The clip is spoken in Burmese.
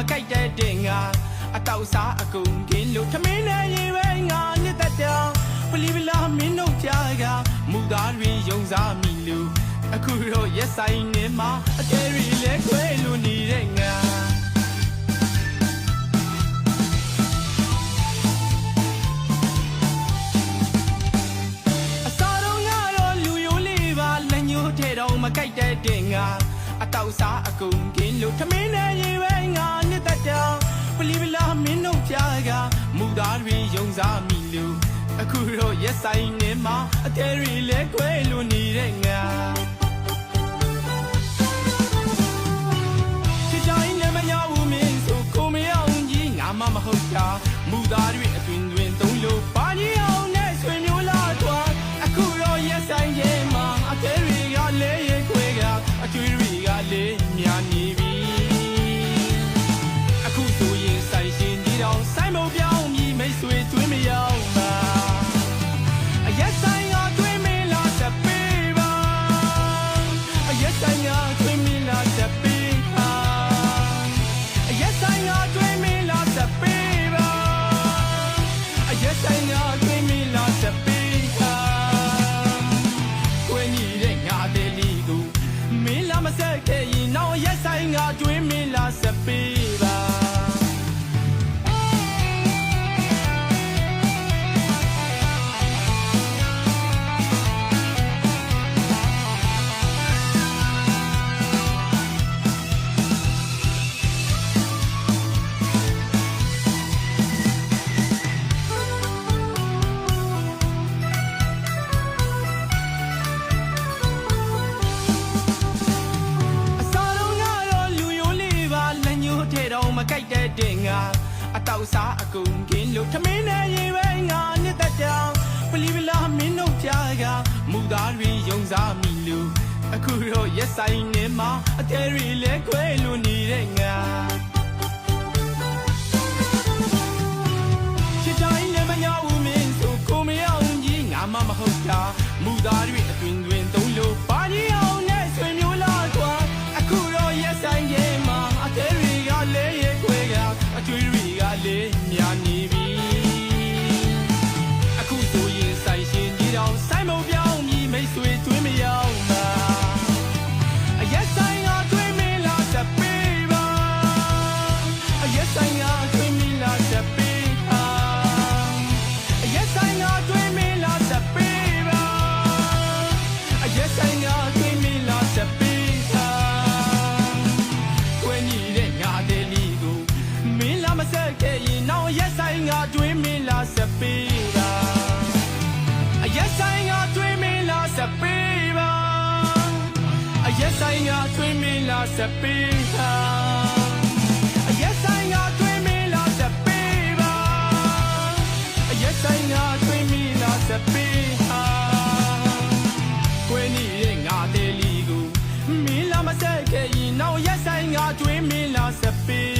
မကြိုက်တဲ့တင်ငါအတောက်စားအကုန်ကင်းလို့ခမင်းနဲ့ရေပဲငါနှစ်သက်တယ်ပလီဗလာမင်းတို့ပြားကမူသားတွေယုံစားမိလို့အခုတော့ရက်ဆိုင်နေမှာအကယ်ရီလဲခွဲလို့နေတဲ့ငါအစားတော့ငါတော့လူယိုးလေးပါလက်ညှိုးထဲတော့မကြိုက်တဲ့တင်ငါ အတောက်စားအကုန်ကင်းလို့ထမင်းနဲ့ရေပဲငါနှစ်သက်တာပလီပလာမင်းတို့ပြားကမူသားတွေယုံစားမိလို့အခုတော့ရက်ဆိုင်နေမှာအတဲရီလဲခွဲလို့နေတဲ့ငါချစ်တိုင်းလည်းမရဘူးမင်းဆိုကိုမရအောင်ကြီးငါမှမဟုတ်တာမူသားတွေ အတောက်စားအကုန်ကင်းလို့ထမင်းနဲ့ရေပဲငါနှစ်သက်တာပလီပလာမင်းတို့ပြားကမူသားတွေယုံစားမိလို့အခုတော့ရက်ဆိုင်နေမှာအတဲရီလဲခွဲလို့နေတဲ့ငါချစ်တိုင်းလည်းမရဘူးမင်းဆိုကိုမရအောင်ကြီးငါမှမဟုတ်တာမူသားတွေ က်ဆိုင်ကတွင်းမလားစပေးပါအရက်ဆိုင်ကတွင်မင်းလားစပေးပါအရက်ဆိုင်ကတွင်မင်းလားစပေးပါအရက်ဆိုင်ကတွင်မင်းလားစပေးပါအရက်ဆိုင်ကတွင်မင်းလားစပေးပါကိုယ်နီရဲ့ငါတဲ့လီကိုမင်းလာမဆက်ခဲ့ရင်တော့ရက်ဆိုင်ကတွင်မင်းလားစပေး